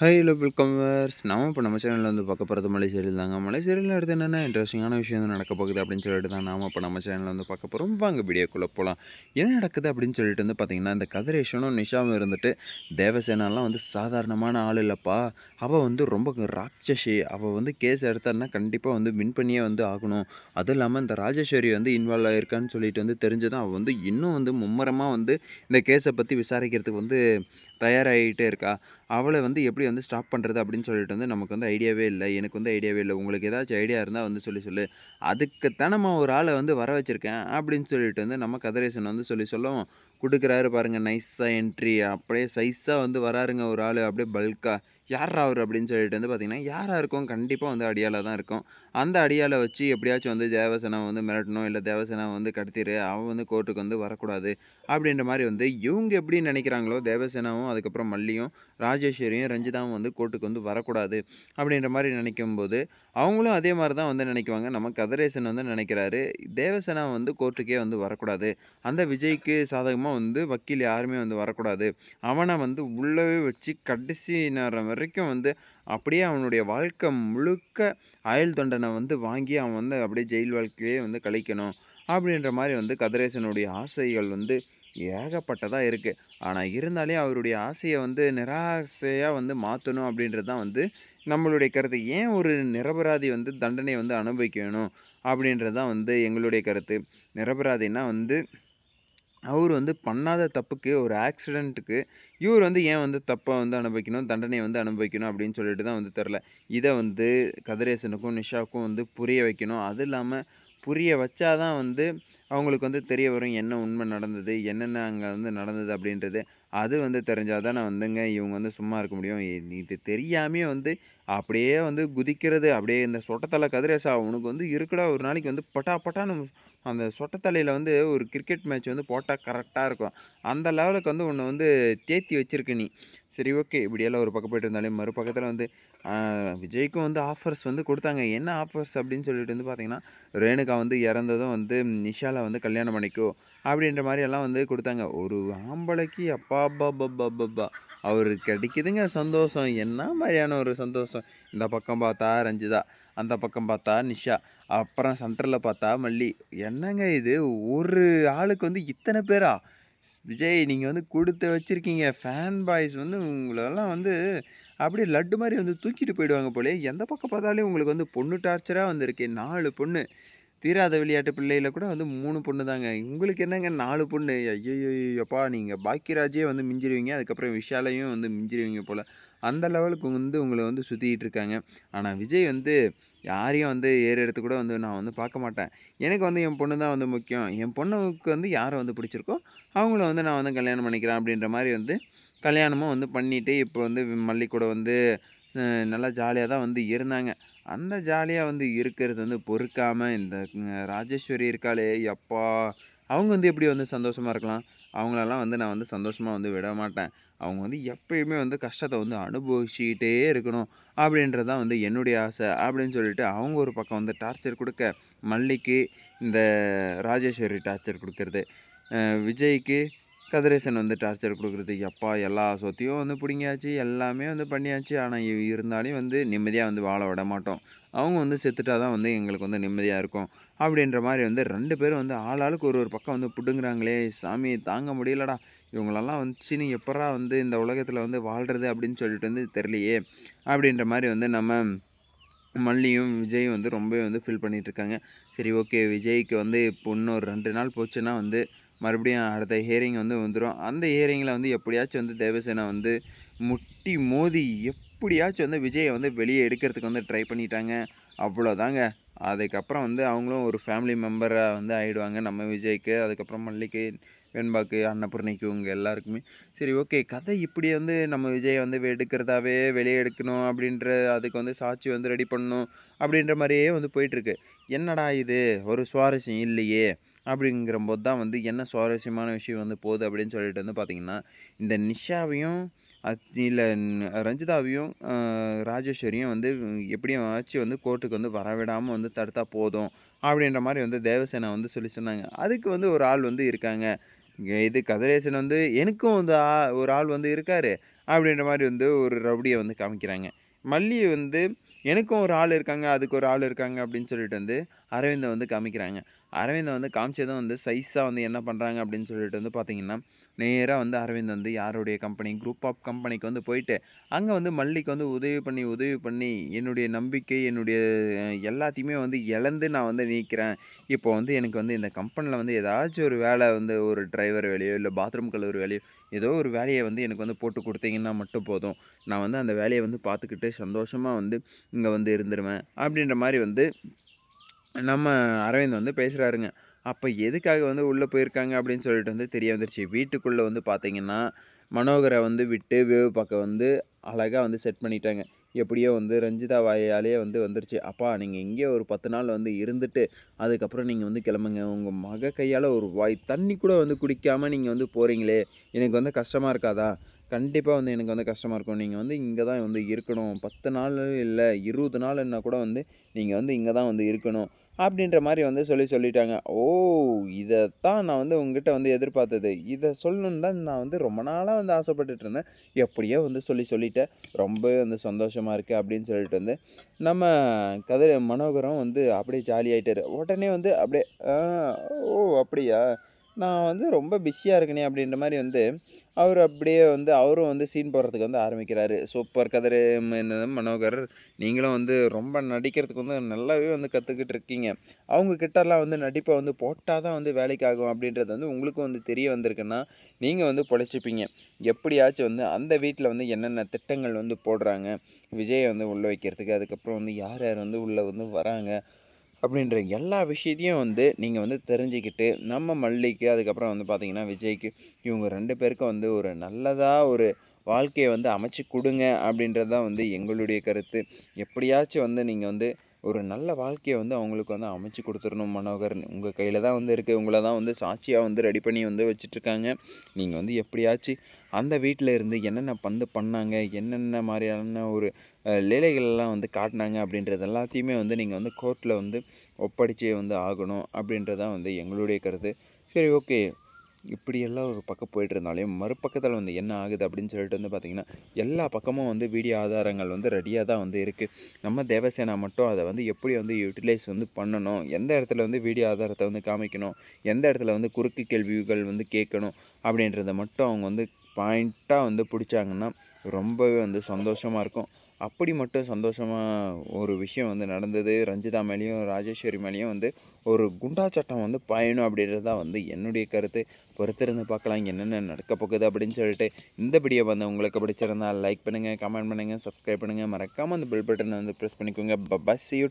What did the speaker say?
High hello welcome verse நம்ம இப்போ நம்ம சேனலில் வந்து பார்க்க போகிறது மலை சீரியல் தாங்க. மலை அடுத்து என்னென்ன இன்ட்ரெஸ்டிங்கான விஷயம் வந்து நடக்க போகுது அப்படின்னு சொல்லிட்டு தான் நாம் இப்போ நம்ம சேனலில் வந்து பார்க்க போகிறோம் வாங்க வீடியோக்குள்ளே போகலாம் என்ன நடக்குது அப்படின்னு சொல்லிட்டு வந்து பார்த்தீங்கன்னா இந்த கதிரேஷனும் நிஷாவும் இருந்துட்டு தேவசேனாலாம் வந்து சாதாரணமான ஆள் இல்லைப்பா. அவள் வந்து ரொம்ப ராட்சசி. அவள் வந்து கேஸ் எடுத்தாருன்னா கண்டிப்பாக வந்து வின் பண்ணியே வந்து ஆகணும். அதுவும் இல்லாமல் இந்த ராஜேஸ்வரி வந்து இன்வால்வ் ஆகிருக்கான்னு சொல்லிட்டு வந்து தெரிஞ்சதும் அவள் வந்து இன்னும் வந்து மும்முரமாக வந்து இந்த கேஸை பற்றி விசாரிக்கிறதுக்கு வந்து தயாராகிட்டே இருக்கா? அவளை வந்து எப்படி வந்து ஸ்டாப் பண்ணுறது அப்படின்னு சொல்லிட்டு வந்து நமக்கு வந்து ஐடியாவே இல்லை. எனக்கு வந்து ஐடியாவே இல்லை. உங்களுக்கு ஏதாச்சும் ஐடியா இருந்தால் வந்து சொல்லி சொல்லு. அதுக்குத்தான் நம்ம ஒரு ஆளை வந்து வர வச்சுருக்கேன் அப்படின்னு சொல்லிட்டு வந்து நம்ம கதிரேசன் வந்து சொல்லி சொல்லவும் கொடுக்குறாரு பாருங்கள் நைஸாக என்ட்ரி அப்படியே சைஸாக வந்து வராருங்க ஒரு ஆள். அப்படியே பல்காக யாரா அவர் அப்படின்னு சொல்லிட்டு வந்து பார்த்திங்கன்னா யாராக இருக்கும் கண்டிப்பாக வந்து அடியாளாக தான் இருக்கும். அந்த அடியாலை வச்சு எப்படியாச்சும் வந்து தேவசேனா வந்து மிரட்டணும் இல்லை தேவசேனா வந்து கடத்திடு அவன் வந்து கோர்ட்டுக்கு வந்து வரக்கூடாது அப்படின்ற மாதிரி வந்து இவங்க எப்படி நினைக்கிறாங்களோ தேவசேனாவும் அதுக்கப்புறம் மல்லியும் ராஜேஸ்வரியும் ரஞ்சிதாவும் வந்து கோர்ட்டுக்கு வந்து வரக்கூடாது அப்படின்ற மாதிரி நினைக்கும் போது அவங்களும் அதே மாதிரி தான் வந்து நினைக்குவாங்க. நம்ம கதிரேசன் வந்து நினைக்கிறாரு தேவசேனா வந்து கோர்ட்டுக்கே வந்து வரக்கூடாது. அந்த விஜய்க்கு சாதகமாக வந்து வக்கீல் யாருமே வந்து வரக்கூடாது. அவனை வந்து உள்ளவே வச்சு கடைசி நேரம் வரைக்கும் வந்து அப்படியே அவனுடைய வாழ்க்கை முழுக்க ஆயுள் தண்டனை வந்து வாங்கி அவன் வந்து அப்படியே ஜெயில் வாழ்க்கையே வந்து கழிக்கணும் அப்படின்ற மாதிரி வந்து கதிரேசனுடைய ஆசைகள் வந்து ஏகப்பட்டதாக இருக்குது ஆனால் இருந்தாலே அவருடைய ஆசையை வந்து நிராசையாக வந்து மாற்றணும் அப்படின்றது தான் வந்து நம்மளுடைய கருத்து. ஏன் ஒரு நிரபராதி வந்து தண்டனை வந்து அனுபவிக்கணும் அப்படின்றது தான் வந்து எங்களுடைய கருத்து. நிரபராதினா வந்து அவர் வந்து பண்ணாத தப்புக்கு ஒரு ஆக்சிடெண்ட்டுக்கு இவர் வந்து ஏன் வந்து தப்பை வந்து அனுபவிக்கணும் தண்டனையை வந்து அனுபவிக்கணும் அப்படின்னு சொல்லிட்டு தான் வந்து தெரில. இதை வந்து கதிரேசனுக்கும் நிஷாவுக்கும் வந்து புரிய வைக்கணும். அது இல்லாமல் புரிய வச்சாதான் வந்து அவங்களுக்கு வந்து தெரிய வரும் என்ன உண்மை நடந்தது என்னென்ன அங்கே வந்து நடந்தது அப்படின்றது. அது வந்து தெரிஞ்சால் தானே வந்துங்க இவங்க வந்து சும்மா இருக்க முடியும். இது தெரியாமே வந்து அப்படியே வந்து குதிக்கிறது அப்படியே இந்த சொட்டத்தலை கதிரேசா உனக்கு வந்து இருக்குடா ஒரு நாளைக்கு வந்து பட்டா பட்டான்னு அந்த சொட்டத்தலையில் வந்து ஒரு கிரிக்கெட் மேட்ச் வந்து போட்டால் கரெக்டாக இருக்கும். அந்த லெவலுக்கு வந்து உன்னை வந்து தேத்தி வச்சிருக்க நீ. சரி ஓகே இப்படியெல்லாம் ஒரு பக்கம் போயிட்டு இருந்தாலே மறுபக்கத்தில் வந்து விஜய்க்கும் வந்து ஆஃபர்ஸ் வந்து கொடுத்தாங்க. என்ன ஆஃபர்ஸ் அப்படின்னு சொல்லிட்டு வந்து பார்த்தீங்கன்னா ரேணுகா வந்து இறந்ததும் வந்து நிஷால வந்து கல்யாணம் பண்ணிக்கோ அப்படின்ற மாதிரி எல்லாம் வந்து கொடுத்தாங்க. ஒரு ஆம்பளைக்கு அப்பா அப்பா பப்பா பப்பா அவருக்கு கிடைக்குதுங்க சந்தோஷம். என்ன மாதிரியான ஒரு சந்தோஷம்? இந்த பக்கம் பார்த்தா ரஞ்சிதா அந்த பக்கம் பார்த்தா நிஷா. அப்புறம் சென்டரில் பார்த்தா மல்லி. என்னங்க இது? ஒரு ஆளுக்கு வந்து இத்தனை பேரா? விஜய் நீங்கள் வந்து கொடுத்து வச்சுருக்கீங்க. ஃபேன் பாய்ஸ் வந்து உங்களெல்லாம் வந்து அப்படியே லட்டு மாதிரி வந்து தூக்கிட்டு போயிடுவாங்க போலே எந்த பக்கம் பார்த்தாலே உங்களுக்கு வந்து பொண்ணு டார்ச்சராக வந்திருக்கு. நாலு பொண்ணு. தீராத விளையாட்டு பிள்ளையில் கூட வந்து மூணு பொண்ணு தாங்க உங்களுக்கு என்னங்க நாலு பொண்ணு? ஐயோயோப்பா நீங்கள் பாக்கியராஜே வந்து மிஞ்சிருவீங்க. அதுக்கப்புறம் விஷாலையும் வந்து மிஞ்சிருவீங்க போல். அந்த லெவலுக்கு வந்து உங்களை வந்து சுற்றிக்கிட்டு இருக்காங்க. ஆனால் விஜய் வந்து யாரையும் வந்து ஏறு எடுத்து கூட வந்து நான் வந்து பார்க்க மாட்டேன். எனக்கு வந்து என் பொண்ணு தான் வந்து முக்கியம். என் பொண்ணுக்கு வந்து யாரை வந்து பிடிச்சிருக்கோ அவங்கள வந்து நான் வந்து கல்யாணம் பண்ணிக்கிறேன் அப்படின்ற மாதிரி வந்து கல்யாணமும் வந்து பண்ணிவிட்டு இப்போ வந்து மல்லிக்கூட வந்து நல்லா ஜாலியாக தான் வந்து இருந்தாங்க. அந்த ஜாலியாக வந்து இருக்கிறது வந்து பொறுக்காமல் இந்த ராஜேஸ்வரி இருக்காளே எப்பா அவங்க வந்து எப்படி வந்து சந்தோஷமாக இருக்கலாம்? அவங்களெல்லாம் வந்து நான் வந்து சந்தோஷமாக வந்து விட மாட்டேன். அவங்க வந்து எப்பயுமே வந்து கஷ்டத்தை வந்து அனுபவிச்சுக்கிட்டே இருக்கணும் அப்படின்றது தான் வந்து என்னுடைய ஆசை அப்படின்னு சொல்லிட்டு அவங்க ஒரு பக்கம் வந்து டார்ச்சர் கொடுக்க மல்லிக்கு இந்த ராஜேஸ்வரி டார்ச்சர் கொடுக்கறது. விஜய்க்கு கதிரேசன் வந்து டார்ச்சர் கொடுக்குறது. எப்பா எல்லா சொத்தையும் வந்து பிடிங்கியாச்சு எல்லாமே வந்து பண்ணியாச்சு. ஆனால் இருந்தாலும் வந்து நிம்மதியாக வந்து வாழ விட மாட்டோம். அவங்க வந்து செத்துட்டா தான் வந்து எங்களுக்கு வந்து நிம்மதியாக இருக்கும். அப்படின்ற மாதிரி வந்து ரெண்டு பேரும் வந்து ஆளாளுக்கு ஒரு ஒரு பக்கம் வந்து பிடுங்குறாங்களே. சாமி தாங்க முடியலடா. இவங்களெல்லாம் வந்துச்சுன்னு எப்படா வந்து இந்த உலகத்தில் வந்து வாழ்கிறது அப்படின்னு சொல்லிட்டு வந்து தெரியலையே. அப்படின்ற மாதிரி வந்து நம்ம மல்லியும் விஜயும் வந்து ரொம்பவே வந்து ஃபீல் பண்ணிகிட்ருக்காங்க சரி ஓகே விஜய்க்கு வந்து இப்போ இன்னும் ரெண்டு நாள் போச்சுன்னா வந்து மறுபடியும் அடுத்த ஹியரிங் வந்து வந்துடும் அந்த ஹியரிங்கில் வந்து எப்படியாச்சும் வந்து தேவசேனா வந்து முட்டி மோதி எப்படியாச்சும் வந்து விஜயை வந்து வெளியே எடுக்கிறதுக்கு வந்து ட்ரை பண்ணிட்டாங்க. அவ்வளோதாங்க அதுக்கப்புறம் வந்து அவங்களும் ஒரு ஃபேமிலி மெம்பராக வந்து ஆகிடுவாங்க நம்ம விஜய்க்கு. அதுக்கப்புறம் மல்லிகை வெண்பாக்கு அன்னபூர்ணிக்கு இவங்க எல்லாருக்குமே. சரி ஓகே. கதை இப்படி வந்து நம்ம விஜய் வந்து எடுக்கிறதாவே வெளியே எடுக்கணும் அப்படின்ற அதுக்கு வந்து சாட்சி வந்து ரெடி பண்ணணும் அப்படின்ற மாதிரியே வந்து போயிட்டுருக்கு. என்னடா இது? ஒரு சுவாரஸ்யம் இல்லையே. அப்படிங்கிறபோது தான் வந்து என்ன சுவாரஸ்யமான விஷயம் வந்து போகுது அப்படின்னு சொல்லிட்டு வந்து பார்த்திங்கன்னா இந்த நிஷாவையும் இல்லை ரஞ்சிதாவையும் ராஜேஸ்வரியும் வந்து எப்படியும் ஆச்சு வந்து கோர்ட்டுக்கு வந்து வரவிடாமல் வந்து தடுத்தா போதும் அப்படின்ற மாதிரி வந்து தேவசேனா வந்து சொல்லி சொன்னாங்க. அதுக்கு வந்து ஒரு ஆள் வந்து இருக்காங்க. இது கதிரேசன் வந்து எனக்கும் வந்து ஒரு ஆள் வந்து இருக்கார் அப்படின்ற மாதிரி வந்து ஒரு ரவுடியை வந்து காமிக்கிறாங்க. மல்லி வந்து எனக்கும் ஒரு ஆள் இருக்காங்க அதுக்கு ஒரு ஆள் இருக்காங்க அப்படின்னு சொல்லிட்டு வந்து அரவிந்தை வந்து காமிக்கிறாங்க. அரவிந்தை வந்து காமிச்சதும் வந்து சைஸாக வந்து என்ன பண்ணுறாங்க அப்படின்னு சொல்லிட்டு வந்து பார்த்திங்கன்னா நேராக வந்து அரவிந்த் வந்து யாருடைய கம்பெனி குரூப் ஆஃப் கம்பெனிக்கு வந்து போயிட்டு அங்கே வந்து மல்லிக்கு வந்து உதவி பண்ணி உதவி பண்ணி என்னுடைய நம்பிக்கை என்னுடைய எல்லாத்தையுமே வந்து இழந்து நான் வந்து நீக்கிறேன். இப்போ வந்து எனக்கு வந்து இந்த கம்பெனியில் வந்து ஏதாச்சும் ஒரு வேலை வந்து ஒரு டிரைவர் வேலையோ இல்லை பாத்ரூம் கழுவுற வேலையோ ஏதோ ஒரு வேலையை வந்து எனக்கு வந்து போட்டு கொடுத்தீங்கன்னா மட்டும் போதும். நான் வந்து அந்த வேலையை வந்து பார்த்துக்கிட்டு சந்தோஷமாக வந்து இங்கே வந்து இருந்துருவேன். அப்படின்ற மாதிரி வந்து நம்ம அரவிந்த் வந்து பேசுகிறாருங்க அப்போ எதுக்காக வந்து உள்ளே போயிருக்காங்க அப்படின்னு சொல்லிட்டு வந்து தெரிய வந்துருச்சு. வீட்டுக்குள்ளே வந்து பார்த்தீங்கன்னா மனோகரை வந்து விட்டு வேவு பார்க்க வந்து அழகாக வந்து செட் பண்ணிட்டாங்க. எப்படியோ வந்து ரஞ்சிதா வாயாலே வந்து வந்துருச்சு. அப்பா நீங்கள் இங்கேயே ஒரு பத்து நாள் வந்து இருந்துட்டு அதுக்கப்புறம் நீங்கள் வந்து கிளம்புங்க. உங்கள் மக கையால் ஒரு வாய் தண்ணி கூட வந்து குடிக்காமல் நீங்கள் வந்து போகிறீங்களே எனக்கு வந்து கஷ்டமாக இருக்காதா? கண்டிப்பாக வந்து எனக்கு வந்து கஷ்டமாக இருக்கும். நீங்கள் வந்து இங்கே தான் வந்து இருக்கணும். பத்து நாள் இல்லை இருபது நாள்னா கூட வந்து நீங்கள் வந்து இங்கே தான் வந்து இருக்கணும். அப்படின்ற மாதிரி வந்து சொல்லி சொல்லிட்டாங்க. ஓ இதைத்தான் நான் வந்து உங்ககிட்ட வந்து எதிர்பார்த்தது. இதை சொல்லணுன்னு தான் நான் வந்து ரொம்ப நாளாக வந்து ஆசைப்பட்டுட்டு இருந்தேன். எப்படியோ வந்து சொல்லி சொல்லிட்டேன். ரொம்ப வந்து சந்தோஷமாக இருக்குது அப்படின்னு சொல்லிட்டு வந்து நம்ம கதிர மனோகரம் வந்து அப்படியே ஜாலி உடனே வந்து அப்படியே ஓ அப்படியா? நான் வந்து ரொம்ப பிஸியாக இருக்கனே அப்படின்ற மாதிரி வந்து அவர் அப்படியே வந்து அவரும் வந்து சீன் போடுறதுக்கு வந்து ஆரம்பிக்கிறாரு. சூப்பர் கதிர் இந்த மனோகர். நீங்களும் வந்து ரொம்ப நடிக்கிறதுக்கு வந்து நல்லாவே வந்து கற்றுக்கிட்டு இருக்கீங்க. அவங்க கிட்டலாம் வந்து நடிப்பை வந்து போட்டால் தான் வந்து வேலைக்கு ஆகும் அப்படின்றது வந்து உங்களுக்கும் வந்து தெரிய வந்திருக்குன்னா நீங்கள் வந்து பொழைச்சிப்பீங்க. எப்படியாச்சும் வந்து அந்த வீட்டில் வந்து என்னென்ன திட்டங்கள் வந்து போடுறாங்க விஜயை வந்து உள்ளே வைக்கிறதுக்கு அதுக்கப்புறம் வந்து யார் யார் வந்து உள்ளே வந்து வராங்க அப்படின்ற எல்லா விஷயத்தையும் வந்து நீங்கள் வந்து தெரிஞ்சுக்கிட்டு நம்ம மல்லிக்கு அதுக்கப்புறம் வந்து பார்த்தீங்கன்னா விஜய்க்கு இவங்க ரெண்டு பேருக்கும் வந்து ஒரு நல்லதாக ஒரு வாழ்க்கையை வந்து அமைச்சு கொடுங்க அப்படின்றது தான் வந்து எங்களுடைய கருத்து. எப்படியாச்சும் வந்து நீங்கள் வந்து ஒரு நல்ல வாழ்க்கையை வந்து அவங்களுக்கு வந்து அமைச்சு கொடுத்துடணும் மனோகர். உங்கள் கையில் தான் வந்து இருக்குது உங்களை தான் வந்து சாட்சியாக வந்து ரெடி பண்ணி வந்து வச்சுட்ருக்காங்க நீங்கள் வந்து எப்படியாச்சும் அந்த வீட்டில் இருந்து என்னென்ன பந்து பண்ணாங்க என்னென்ன மாதிரியான ஒரு லீலைகள்லாம் வந்து காட்டினாங்க அப்படின்றது எல்லாத்தையுமே வந்து நீங்கள் வந்து கோர்ட்டில் வந்து ஒப்படைச்சே வந்து ஆகணும் அப்படின்றதான் வந்து எங்களுடைய கருத்து. சரி ஓகே. இப்படியெல்லாம் ஒரு பக்கம் போயிட்டு மறுபக்கத்தில் வந்து என்ன ஆகுது அப்படின்னு சொல்லிட்டு வந்து பார்த்திங்கன்னா எல்லா பக்கமும் வந்து வீடியோ ஆதாரங்கள் வந்து ரெடியாக தான் வந்து இருக்குது நம்ம தேவசேனா மட்டும் அதை வந்து எப்படி வந்து யூட்டிலைஸ் வந்து பண்ணணும் எந்த இடத்துல வந்து வீடியோ ஆதாரத்தை வந்து காமிக்கணும் எந்த இடத்துல வந்து குறுக்கு கேள்விகள் வந்து கேட்கணும் அப்படின்றத மட்டும் அவங்க வந்து பாயிண்ட்டாக வந்து பிடிச்சாங்கன்னா ரொம்பவே வந்து சந்தோஷமாக இருக்கும். அப்படி மட்டும் சந்தோஷமாக ஒரு விஷயம் வந்து நடந்தது. ரஞ்சிதா மேலேயும் ராஜேஸ்வரி மேலேயும் வந்து ஒரு குண்டா சட்டம் வந்து பாயணும் அப்படின்றது தான் வந்து என்னுடைய கருத்து. பொறுத்திருந்து பார்க்கலாம் என்னென்ன நடக்க போகுது அப்படின்னு சொல்லிட்டு இந்த வீடியோ வந்து உங்களுக்கு பிடிச்சிருந்தா லைக் பண்ணுங்கள் கமெண்ட் பண்ணுங்கள் சப்ஸ்கிரைப் பண்ணுங்கள் மறக்காமல் அந்த பெல் பட்டனை வந்து ப்ரெஸ் பண்ணிக்கோங்க. Bus you